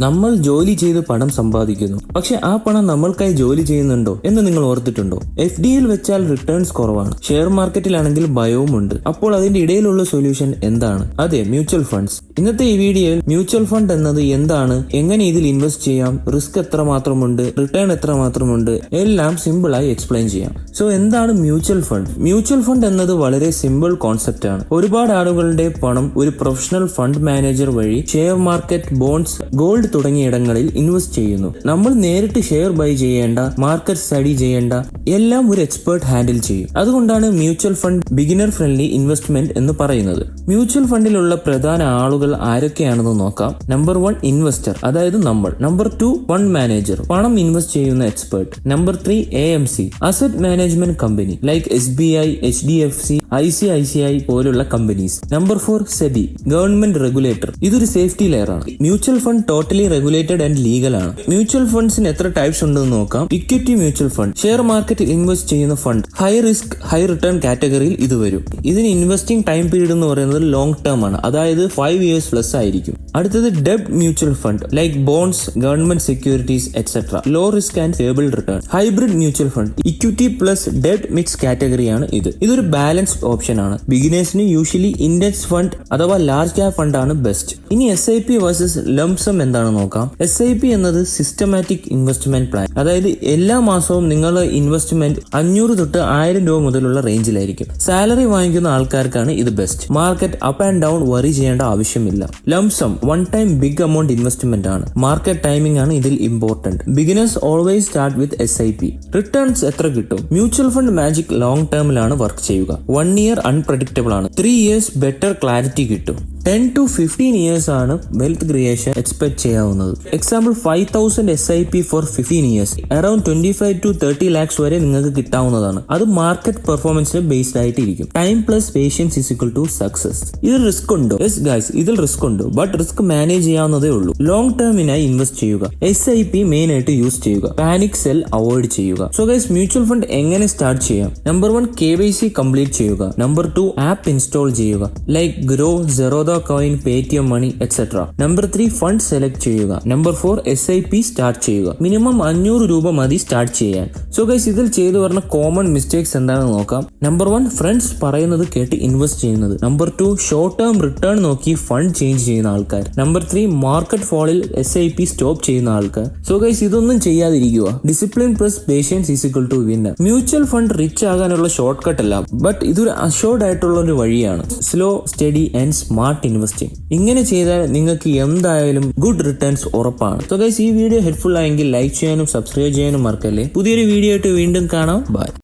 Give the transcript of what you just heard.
നമ്മൾ ജോലി ചെയ്ത് പണം സമ്പാദിക്കുന്നു. പക്ഷെ ആ പണം നമ്മൾക്കായി ജോലി ചെയ്യുന്നുണ്ടോ എന്ന് നിങ്ങൾ ഓർത്തിട്ടുണ്ടോ? എഫ് ഡിയിൽ വെച്ചാൽ റിട്ടേൺസ് കുറവാണ്. ഷെയർ മാർക്കറ്റിലാണെങ്കിൽ ഭയവും ഉണ്ട്. അപ്പോൾ അതിന്റെ ഇടയിലുള്ള സൊല്യൂഷൻ എന്താണ്? അതെ മ്യൂച്വൽ ഫണ്ട്സ് ഇന്നത്തെ ഈ വീഡിയോയിൽ മ്യൂച്വൽ ഫണ്ട് എന്നത് എന്താണ്? എങ്ങനെ ഇതിൽ ഇൻവെസ്റ്റ് ചെയ്യാം? റിസ്ക് എത്ര മാത്രമുണ്ട് റിട്ടേൺ എത്ര മാത്രമുണ്ട് എല്ലാം സിമ്പിൾ ആയി എക്സ്പ്ലെയിൻ ചെയ്യാം. സോ എന്താണ് മ്യൂച്വൽ ഫണ്ട് മ്യൂച്വൽ ഫണ്ട് എന്നത് വളരെ സിമ്പിൾ കോൺസെപ്റ്റ് ആണ്. ഒരുപാട് ആളുകളുടെ പണം ഒരു പ്രൊഫഷണൽ ഫണ്ട് മാനേജർ വഴി ഷെയർ മാർക്കറ്റ് ബോൺസ് ഗോൾഡ് തുടങ്ങിയ ഇടങ്ങളിൽ ഇൻവെസ്റ്റ് ചെയ്യുന്നു. നമ്മൾ നേരിട്ട് ഷെയർ ബൈ ചെയ്യേണ്ട മാർക്കറ്റ് സ്റ്റഡി ചെയ്യേണ്ട എല്ലാം ഒരു എക്സ്പേർട്ട് ഹാൻഡിൽ ചെയ്യും. അതുകൊണ്ടാണ് mutual fund beginner friendly investment എന്ന് പറയുന്നത്. മ്യൂച്വൽ ഫണ്ടിലുള്ള പ്രധാന ആളുകൾ ആരൊക്കെയാണെന്ന് നോക്കാം. നമ്പർ വൺ ഇൻവെസ്റ്റർ അതായത് നമ്മൾ. നമ്പർ ടു ഫണ്ട് മാനേജർ പണം ഇൻവെസ്റ്റ് ചെയ്യുന്ന expert number three A M C asset management company like S B I H D F C I C I C I പോലുള്ള companies number four SEBI government regulator ഇതൊരു safety layer ആണ്. Mutual fund totally regulated and legal ആണ്. Mutual ഫണ്ട്സിന് എത്ര types ഉണ്ടെന്ന് നോക്കാം. Equity mutual fund share മാർക്കറ്റിൽ invest ചെയ്യുന്ന fund high risk high return കാറ്റഗറിയിൽ ഇത് വരും. ഇതിന് ഇൻവെസ്റ്റിംഗ് ടൈം പീരീഡ് എന്ന് പറയുന്നത് ലോങ് ടേം ആണ്. അതായത് ഫൈവ് ഇയേഴ്സ് പ്ലസ് ആയിരിക്കും. അടുത്തത് debt mutual fund like bonds government securities etcetera low risk and stable return hybrid mutual fund equity plus debt mix കാറ്റഗറിയാണ് ഇത്. ഇതൊരു ബാലൻസ്ഡ് ഓപ്ഷൻ ആണ്. ബിഗിനേഴ്സിന് യൂഷ്വലി ഇൻഡെക്സ് ഫണ്ട് അഥവാ ലാർജ് ക്യാപ് ഫണ്ട് ആണ് best ഇനി S I P versus lump sum എന്താണ് നോക്കാം. S I P എന്നത് സിസ്റ്റമാറ്റിക് ഇൻവെസ്റ്റ്മെന്റ് പ്ലാൻ അതായത് എല്ലാ മാസവും നിങ്ങളുടെ ഇൻവെസ്റ്റ്മെന്റ് അഞ്ഞൂറ് തൊട്ട് ആയിരം രൂപ മുതലുള്ള റേഞ്ചിലായിരിക്കും സാലറി വാങ്ങിക്കുന്ന ആൾക്കാർക്കാണ് ഇത് best market up and down worry ചെയ്യേണ്ട ആവശ്യമില്ല. Lump sum one time big amount investment ആണ്. മാർക്കറ്റ് ടൈമിംഗ് ആണ് ഇതിൽ important beginners always start with S I P returns എത്ര കിട്ടും? മ്യൂച്വൽ ഫണ്ട് മാജിക് ലോങ് ടേമിലാണ് വർക്ക് ചെയ്യുക. വൺ ഇയർ അൺപ്രഡിക്റ്റബിൾ ആണ്. ത്രീ ഇയേഴ്സ് ബെറ്റർ ക്ലാരിറ്റി കിട്ടും. ടെൻ ടു ഫിഫ്റ്റീൻ ഇയേഴ്സ് ആണ് wealth creation expect ചെയ്യാവുന്നത്. Example five thousand S I P for fifteen years around twenty five to thirty lakhs വരെ നിങ്ങൾക്ക് കിട്ടാവുന്നതാണ്. അത് market പെർഫോമൻസിന് based ആയിട്ടിരിക്കും. Time plus patience is equal to success ഇതിൽ risk ഉണ്ടോ? Yes guys ഇതിൽ റിസ്ക് ഉണ്ട്. ബട്ട് റിസ്ക് മാനേജ് ചെയ്യാവുന്നതേ ഉള്ളൂ. ലോങ് ടേമിനായി ഇൻവെസ്റ്റ് ചെയ്യുക. എസ് ഐ പി മെയിൻ ആയിട്ട് യൂസ് ചെയ്യുക. പാനിക് സെൽ അവോയ്ഡ് ചെയ്യുക. സോ ഗൈസ് മ്യൂച്വൽ ഫണ്ട് എങ്ങനെ സ്റ്റാർട്ട് ചെയ്യാം? Number one K Y C complete ചെയ്യുക. നമ്പർ ടു ആപ്പ് ഇൻസ്റ്റാൾ ചെയ്യുക. Like Groww Zerodha Coin Paytm money etcetera number three fund select ചെയ്യുക. Number four S I P start ചെയ്യുക. Minimum അഞ്ഞൂറ് രൂപ മതി start ചെയ്യാൻ. സോ ഗൈസ് ഇതിൽ ചെയ്തു വരുന്ന കോമൺ മിസ്റ്റേക്സ് എന്താണെന്ന് നോക്കാം. നമ്പർ വൺ ഫ്രണ്ട്സ് പറയുന്നത് കേട്ട് ഇൻവെസ്റ്റ് ചെയ്യുന്നത്. Number two short term return നോക്കി ഫണ്ട് ചേഞ്ച് ചെയ്യുന്ന ആൾക്കാർ. നമ്പർ ത്രീ മാർക്കറ്റ് ഫോളിൽ എസ് ഐ പി സ്റ്റോപ്പ് ചെയ്യുന്ന ആൾക്കാർ. സോ ഗൈസ് ഇതൊന്നും ചെയ്യാതിരിക്കുക. Discipline plus patience is equal to winner mutual fund rich ആകാനുള്ള ഷോർട്ട് കട്ട് അല്ല. ബട്ട് ഇതൊരു അഷോർഡ് ആയിട്ടുള്ള ഒരു വഴിയാണ്. Slow steady and smart investing ഇങ്ങനെ ചെയ്താൽ നിങ്ങൾക്ക് എന്തായാലും ഗുഡ് റിട്ടേൺസ് ഉറപ്പാണ്. സോ ഗൈസ് ഈ വീഡിയോ ഹെൽപ്ഫുൾ ആയെങ്കിൽ ലൈക്ക് ചെയ്യാനും സബ്സ്ക്രൈബ് ചെയ്യാനും മറക്കല്ലേ? പുതിയൊരു വീഡിയോ ആയിട്ട് വീണ്ടും കാണാം. ബൈ